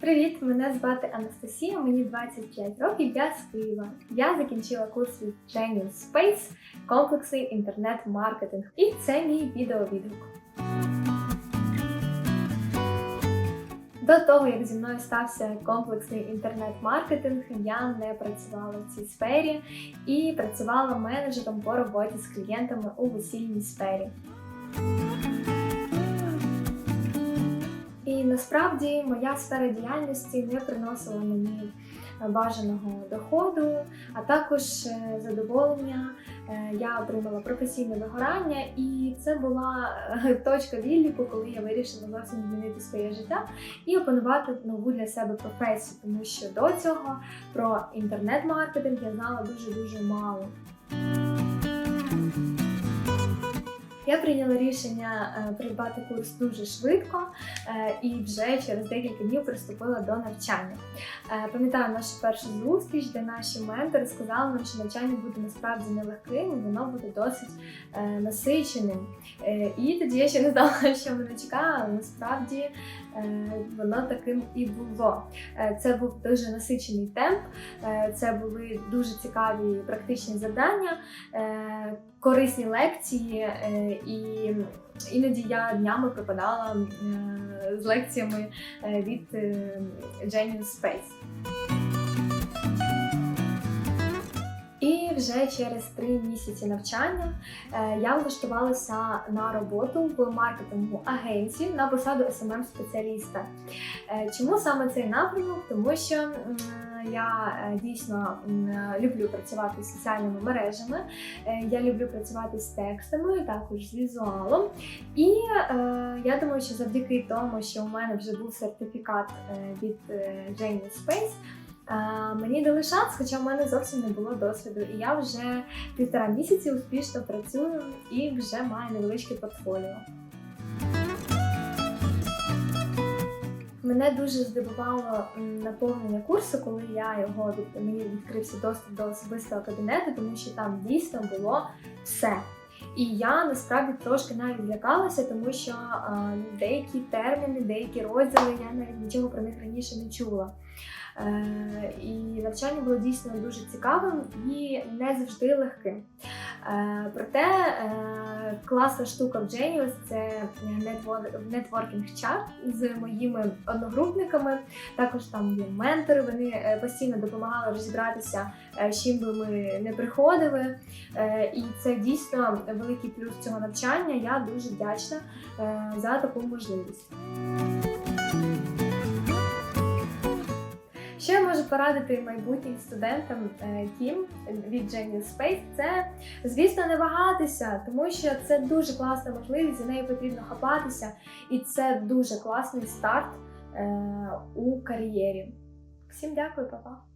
Привіт! Мене звати Анастасія, мені 25 років, я з Києва. Я закінчила курс від Genius Space, комплексний інтернет-маркетинг. І це мій відеовідгук. До того, як зі мною стався комплексний інтернет-маркетинг, я не працювала в цій сфері і працювала менеджером по роботі з клієнтами у весільній сфері. Насправді моя сфера діяльності не приносила мені бажаного доходу, а також е, задоволення. Е, Я отримала професійне вигорання, і це була е, точка відліку, коли я вирішила зовсім змінити своє життя і опанувати нову для себе професію, тому що до цього про інтернет-маркетинг я знала дуже дуже мало. Я прийняла рішення е, придбати курс дуже швидко е, і вже через декілька днів приступила до навчання. Е, Пам'ятаю нашу першу зустріч, де наші ментори сказали нам, що навчання буде насправді нелегким, воно буде досить насиченим. І тоді я ще не знала, що мене чекає, але насправді воно таким і було. Це був дуже насичений темп, це були дуже цікаві практичні завдання, корисні лекції, і іноді я днями припадала е, з лекціями е, від е, Genius Space. І вже через три місяці навчання е, я влаштувалася на роботу в маркетингу агенції на посаду smm спеціаліста Е, Чому саме цей напрямок? Тому що я е, дійсно люблю працювати з соціальними мережами, е, я люблю працювати з текстами, також з візуалом. І е, я думаю, що завдяки тому, що у мене вже був сертифікат е, від е, Genius Space, е, Мені дали шанс, хоча в мене зовсім не було досвіду, і я вже півтора місяці успішно працюю і вже маю невеличке портфоліо. Мене дуже здивувало наповнення курсу, коли я його мені відкрився доступ до особистого кабінету, тому що там дійсно було все. І я насправді трошки навіть злякалася, тому що е, деякі терміни, деякі розділи я навіть нічого про них раніше не чула. Е, і навчання було дійсно дуже цікавим і не завжди легким. Е, проте е, класна штука в Genius – це нетвор- нетворкінг чат з моїми одногрупниками. Також там є ментори. Вони е, постійно допомагали розібратися, е, чим би ми не приходили. Е, І це дійсно великий плюс цього навчання. Я дуже вдячна е, за таку можливість. Що я можу порадити майбутнім студентам е, Кім від Genius Space, це, звісно, не вагатися, тому що це дуже класна можливість, за нею потрібно хапатися, і це дуже класний старт е, у кар'єрі. Всім дякую, папа!